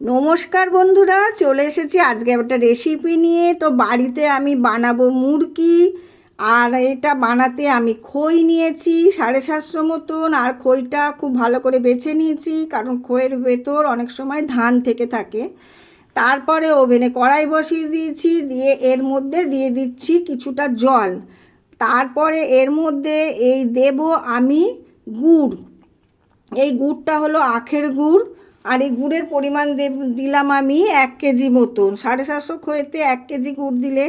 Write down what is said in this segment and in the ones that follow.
নমস্কার বন্ধুরা, চলে এসেছি আজকে একটা রেসিপি নিয়ে। তো বাড়িতে আমি বানাবো মুরগি আর এটা বানাতে আমি খই নিয়েছি সাড়ে সাতশো মতন, আর খইটা খুব ভালো করে বেছে নিয়েছি, কারণ খইয়ের ভেতর অনেক সময় ধান থেকে থাকে। তারপরে ওভেনে কড়াই বসিয়ে দিয়েছি, দিয়ে এর মধ্যে দিয়ে দিচ্ছি কিছুটা জল। তারপরে এর মধ্যে এই দেব আমি গুড়। এই গুড়টা হলো আখের গুড় আর এই গুড়ের পরিমাণ দিলাম আমি এক কেজি মতন। সাড়ে সাতশো খয়েতে এক কেজি গুড় দিলে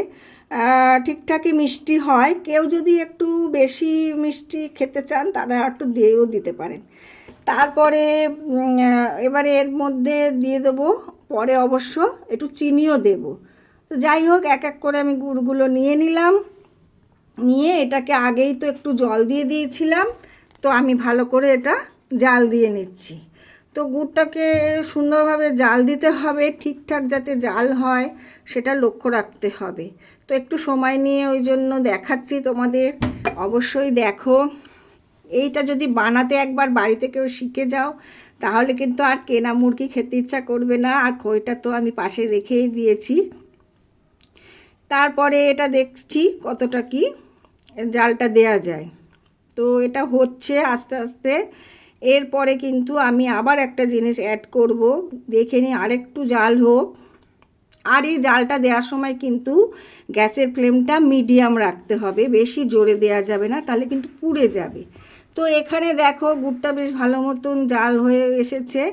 ঠিকঠাকই মিষ্টি হয়। কেউ যদি একটু বেশি মিষ্টি খেতে চান, তারা একটু দিয়েও দিতে পারেন। তারপরে এবারে এর মধ্যে দিয়ে দেবো, পরে অবশ্য একটু চিনিও দেবো। তো যাই হোক, এক এক করে আমি গুড়গুলো নিয়ে নিলাম। নিয়ে এটাকে আগেই তো একটু জল দিয়ে দিয়েছিলাম, তো আমি ভালো করে এটা জাল দিয়ে নিচ্ছি। তো গুড়টাকে সুন্দরভাবে জাল দিতে হবে, ঠিকঠাক যাতে জাল হয়, সেটা লক্ষ্য রাখতে হবে। তো একটু সময় নিয়ে ওই জন্য দেখাচ্ছি তোমাদের। অবশ্যই দেখো, এইটা যদি বানাতে একবার বাড়িতে কেউ শিখে যাও, তাহলে কিন্তু আর কেনা মুরগি খেতে ইচ্ছা করবে না। আর খইটা তো আমি পাশে রেখেই দিয়েছি। তারপরে এটা দেখছি কতটা কি জালটা দেয়া যায়। তো এটা হচ্ছে আস্তে আস্তে এরপরে কিন্তু আমি আবার একটা জিনিস অ্যাড করব। দেখে নিই, আরেকটু জাল হোক। আর এই জালটা দেওয়ার সময় কিন্তু গ্যাসের ফ্লেমটা মিডিয়াম রাখতে হবে, বেশি জোরে দেওয়া যাবে না, তাহলে কিন্তু পুড়ে যাবে। তো এখানে দেখো, গুড়টা বেশ ভালো মতন জাল হয়ে এসেছে,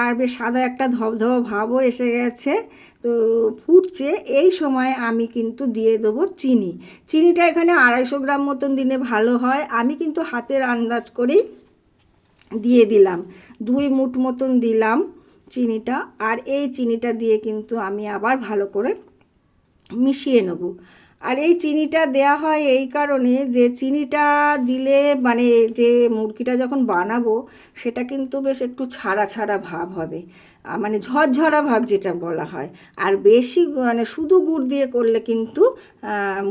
আর বেশ সাদা একটা ধবধবা ভাবও এসে গেছে। তো ফুটছে, এই সময় আমি কিন্তু দিয়ে দেবো চিনি। চিনিটা এখানে আড়াইশো গ্রাম মতন দিলে ভালো হয়। আমি কিন্তু হাতের আন্দাজ করেই দিয়ে দিলাম। দুই মুঠ মতন দিলাম চিনিটা আর এই চিনিটা দিয়ে কিন্তু আমি আবার ভালো করে মিশিয়ে নেব। আর এই চিনিটা দেয়া হয় এই কারণে যে চিনিটা দিলে মানে যে মুরগিটা যখন বানাবো সেটা কিন্তু বেশ একটু ছাড়া ছাড়া ভাব হবে। মানে ঝরঝরা ভাব যেটা বলা হয়। আর বেশি মানে শুধু গুড় দিয়ে করলে কিন্তু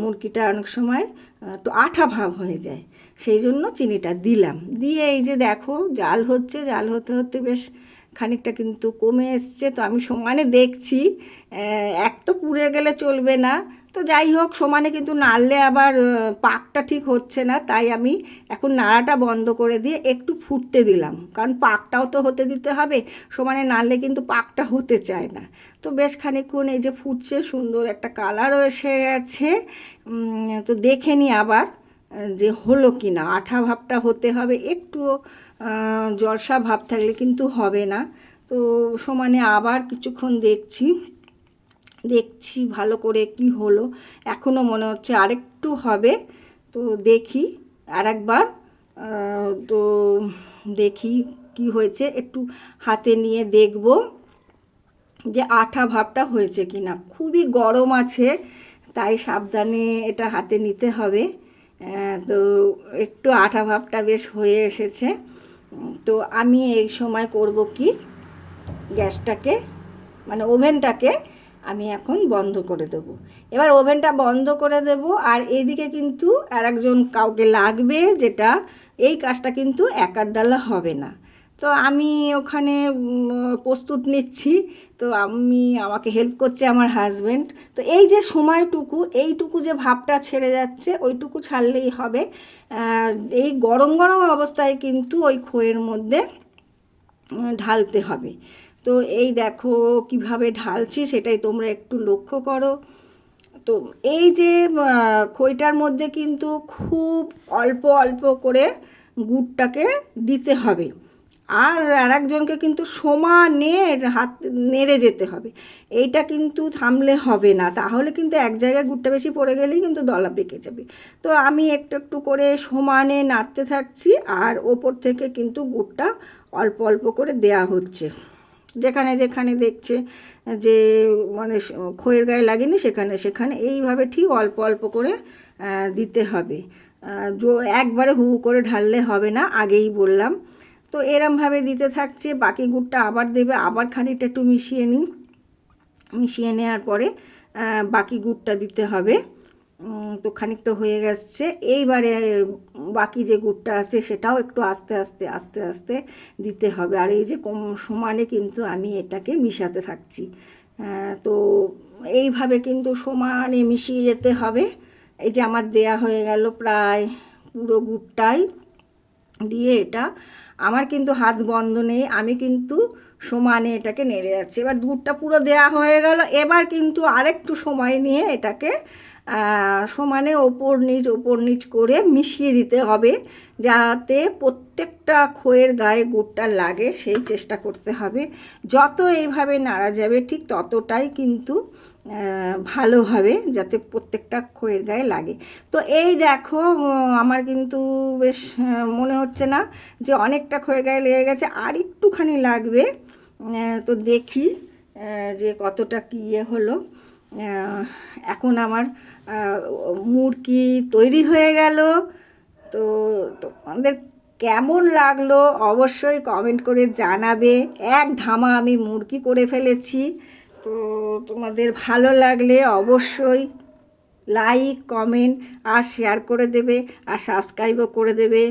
মুরগিটা অনেক সময় একটু আঠা ভাব হয়ে যায়। সেই জন্য চিনিটা দিলাম। দিয়ে এই যে দেখো, জাল হচ্ছে, জাল হতে হতে বেশ খানিকটা কিন্তু কমে এসছে, তো আমি সমানে দেখছি। এক তো পুড়ে গেলে চলবে না। তো যাই হোক, সমানে কিন্তু নাড়লে আবার পাকটা ঠিক হচ্ছে না, তাই আমি এখন নাড়াটা বন্ধ করে দিয়ে একটু ফুটতে দিলাম। কারণ পাকটাও তো হতে দিতে হবে, সমানে নাড়লে কিন্তু পাকটা হতে চায় না। তো বেশ খানিকক্ষণ এই যে ফুটছে, সুন্দর একটা কালারও এসে গেছে। তো দেখে নি আবার। যে হলো কি না আঠা ভাবটা হতে হবে একটু জলসা ভাব থাকলে কিন্তু হবে না। তো সমানে আবার কিছুক্ষণ দেখছি দেখছি ভালো করে কি হলো। এখনও মনে হচ্ছে আরেকটু হবে, তো দেখি আর একবার তো দেখি কি হয়েছে, একটু হাতে নিয়ে দেখব যে আঠা ভাবটা হয়েছে কি না খুবই গরম আছে, তাই সাবধানে এটা হাতে নিতে হবে। তো একটু আঠা ভাবটা বেশ হয়ে এসেছে। তো আমি এই সময় করব কি? গ্যাসটাকে মানে ওভেনটাকে আমি এখন বন্ধ করে দেব। এবার ওভেনটা বন্ধ করে দেব আর এদিকে কিন্তু আর একজন কাউকে লাগবে যেটা, এই কাজটা কিন্তু একার দ্বারা হবে না। তো আমি ওখানে প্রস্তুত নিচ্ছি। তো আমি, আমাকে হেল্প করছে আমার হাজব্যান্ড তো এই যে সময়টুকু, এইটুকু যে ভাবটা ছেড়ে যাচ্ছে, ওইটুকু ছাড়লেই হবে। এই গরম গরম অবস্থায় কিন্তু ওই খইয়ের মধ্যে ঢালতে হবে। তো এই দেখো কীভাবে ঢালছি, সেটাই তোমরা একটু লক্ষ্য করো। তো এই যে খইটার মধ্যে কিন্তু খুব অল্প অল্প করে গুড়টাকে দিতে হবে। আর আর একজনকে কিন্তু সমানে হাত নেড়ে যেতে হবে। এইটা কিন্তু থামলে হবে না। তাহলে কিন্তু এক জায়গায় গুড়টা বেশি পড়ে গেলেই কিন্তু দলা পেকে যাবে। তো আমি একটু একটু করে সমানে নাড়তে থাকছি আর ওপর থেকে কিন্তু গুড়টা অল্প অল্প করে দেয়া হচ্ছে। যেখানে যেখানে দেখছে যে মানে খইয়ের গায়ে লাগেনি, সেখানে সেখানে এইভাবে ঠিক অল্প অল্প করে দিতে হবে। একবারে হু করে ঢাললে হবে না, আগেই বললাম। তো এরমভাবে দিতে থাকছে। বাকি গুড়টা আবার দেবে, আবার খানিকটা একটু মিশিয়ে নিন। মিশিয়ে নেওয়ার পরে বাকি গুড়টা দিতে হবে। তো খানিকটা হয়ে গেছে। এইবারে বাকি যে গুড়টা আছে সেটাও একটু আস্তে আস্তে আস্তে আস্তে দিতে হবে। আর এই যে কম সমানে কিন্তু আমি এটাকে মিশাতে থাকছি। তো এইভাবে কিন্তু সমানে মিশিয়ে যেতে হবে। এই যে আমার দেয়া হয়ে গেল প্রায় পুরো গুড়টাই। দিয়ে এটা, আমার কিন্তু হাত বন্ধ নেই, আমি কিন্তু সমানে এটাকে নেড়ে যাচ্ছি। এবার দুধটা পুরো দেয়া হয়ে গেল, এবার কিন্তু আরেকটু সময় নিয়ে এটাকে সমানে ওপর নিচ ওপর নিচ করে মিশিয়ে দিতে হবে, যাতে প্রত্যেকটা খোয়ের গায়ে গুড়টা লাগে, সেই চেষ্টা করতে হবে। যত এইভাবে নাড়া যাবে, ঠিক ততটাই কিন্তু আহ, ভালো হবে যাতে প্রত্যেকটা খোয়ের গায়ে লাগে। তো এই দেখো আমার কিন্তু বেশ মনে হচ্ছে না যে অনেকটা খোয়ের গায়ে লেগে গেছে। আর একটুখানি লাগবে তো দেখি যে কতটা কী ইয়ে হলো। এখন আমার মুরগি তৈরি হয়ে গেল। তো তোমাদের কেমন লাগল অবশ্যই কমেন্ট করে জানাবে। এক ধামা আমি মুরগি করে ফেলেছি। তো তোমাদের ভালো লাগলে অবশ্যই লাইক কমেন্ট আর শেয়ার করে দেবে আর সাবস্ক্রাইবও করে দেবে।